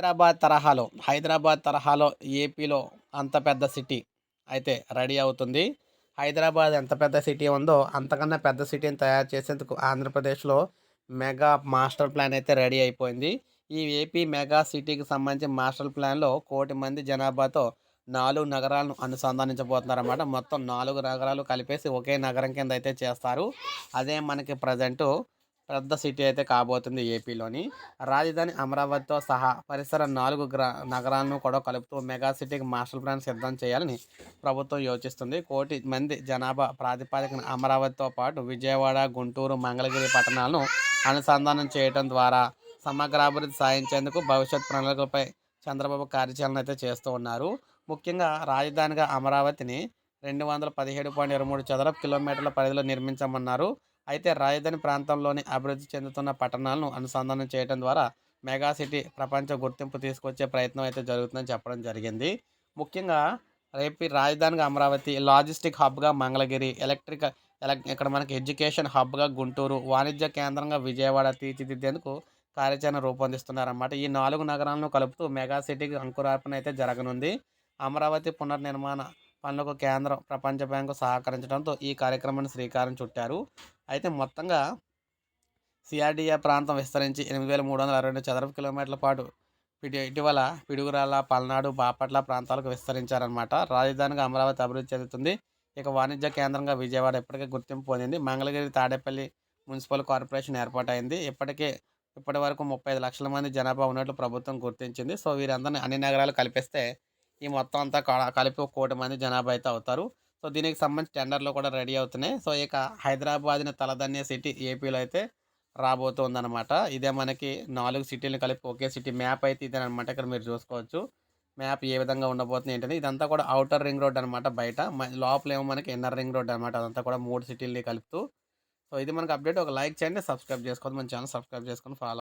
హైదరాబాద్ తరహాలో హైదరాబాద్ తరహాలో ఏపీలో అంత పెద్ద సిటీ అయితే రెడీ అవుతుంది. హైదరాబాద్ ఎంత పెద్ద సిటీ ఉందో అంతకన్నా పెద్ద సిటీని తయారు చేసేందుకు ఆంధ్రప్రదేశ్లో మెగా మాస్టర్ ప్లాన్ అయితే రెడీ అయిపోయింది. ఈ ఏపీ మెగా సిటీకి సంబంధించిన మాస్టర్ ప్లాన్లో కోటి మంది జనాభాతో నాలుగు నగరాలను అనుసంధానించబోతున్నారన్నమాట. మొత్తం నాలుగు నగరాలు కలిపేసి ఒకే నగరం కింద అయితే చేస్తారు. అదే మనకి ప్రజెంటు పెద్ద సిటీ అయితే కాబోతుంది ఏపీలోని. రాజధాని అమరావతితో సహా పరిసర నాలుగు గ్రా నగరాలను కూడా కలుపుతూ మెగా సిటీకి మాస్టర్ ప్లాన్ సిద్ధం చేయాలని ప్రభుత్వం యోచిస్తుంది. కోటి మంది జనాభా ప్రాతిపాదికన అమరావతితో పాటు విజయవాడ గుంటూరు మంగళగిరి పట్టణాలను అనుసంధానం చేయడం ద్వారా సమగ్రాభివృద్ధి సాధించేందుకు భవిష్యత్ ప్రణాళికలపై చంద్రబాబు కార్యాచరణ అయితే చేస్తూ ఉన్నారు. ముఖ్యంగా రాజధానిగా అమరావతిని రెండు వందల పదిహేడు పాయింట్ ఇరవై మూడు చదరపు కిలోమీటర్ల పరిధిలో నిర్మించమన్నారు. అయితే రాజధాని ప్రాంతంలోని అభివృద్ధి చెందుతున్న పట్టణాలను అనుసంధానం చేయడం ద్వారా మెగా సిటీ ప్రపంచ గుర్తింపు తీసుకొచ్చే ప్రయత్నం అయితే జరుగుతుందని చెప్పడం జరిగింది. ముఖ్యంగా రేపు రాజధానిగా అమరావతి లాజిస్టిక్ హబ్గా మంగళగిరి ఎలక్ట్రిక్ ఎలక్ ఇక్కడ మనకి ఎడ్యుకేషన్ హబ్గా గుంటూరు వాణిజ్య కేంద్రంగా విజయవాడ తీర్చిదిద్దేందుకు కార్యాచరణ రూపొందిస్తున్నారన్నమాట. ఈ నాలుగు నగరాలను కలుపుతూ మెగా సిటీకి అంకురార్పణ అయితే జరగనుంది. అమరావతి పునర్నిర్మాణ పనులకు కేంద్రం ప్రపంచ బ్యాంకు సహకరించడంతో ఈ కార్యక్రమాన్ని శ్రీకారం చుట్టారు. అయితే మొత్తంగా సిఆర్డిఏ ప్రాంతం విస్తరించి ఎనిమిది వేల మూడు వందల అరవై రెండు చదరపు కిలోమీటర్ల పాటు ఇటీవల పిడుగురాల పల్నాడు బాపట్ల ప్రాంతాలకు విస్తరించారనమాట రాజధానిగా అమరావతి అభివృద్ధి చెందుతుంది. ఇక వాణిజ్య కేంద్రంగా విజయవాడ ఇప్పటికే గుర్తింపు పొందింది. మంగళగిరి తాడేపల్లి మున్సిపల్ కార్పొరేషన్ ఏర్పాటైంది. ఇప్పటికే ఇప్పటి వరకు ముప్పై ఐదు లక్షల మంది జనాభా ఉన్నట్లు ప్రభుత్వం గుర్తించింది. సో వీరందరినీ అన్ని నగరాలు కలిపిస్తే ఈ మొత్తం అంతా క- కలిపి ఒక కోటి మంది జనాభా అయితే అవుతారు. సో దీనికి సంబంధించి టెండర్లు కూడా రెడీ అవుతున్నాయి. సో ఇక హైదరాబాద్ని తలదన్నే సిటీ ఏపీలో అయితే రాబోతుందన్నమాట. ఇదే మనకి నాలుగు సిటీలు కలిపి ఒకే సిటీ మ్యాప్ అయితే ఇదేనమాట ఇక్కడ మీరు చూసుకోవచ్చు. మ్యాప్ ఏ విధంగా ఉండబోతుంది ఏంటంటే ఇదంతా కూడా అవుటర్ రింగ్ రోడ్ అనమాట బయట. లోపల ఏమో మనకి ఇన్నర్ రింగ్ రోడ్ అనమాట అదంతా కూడా మూడు సిటీల్ని కలుపుతూ. సో ఇది మనకు అప్డేట్. ఒక లైక్ చేయండి సబ్స్క్రైబ్ చేసుకోండి. మన ఛానల్ సబ్స్క్రైబ్ చేసుకొని ఫాలో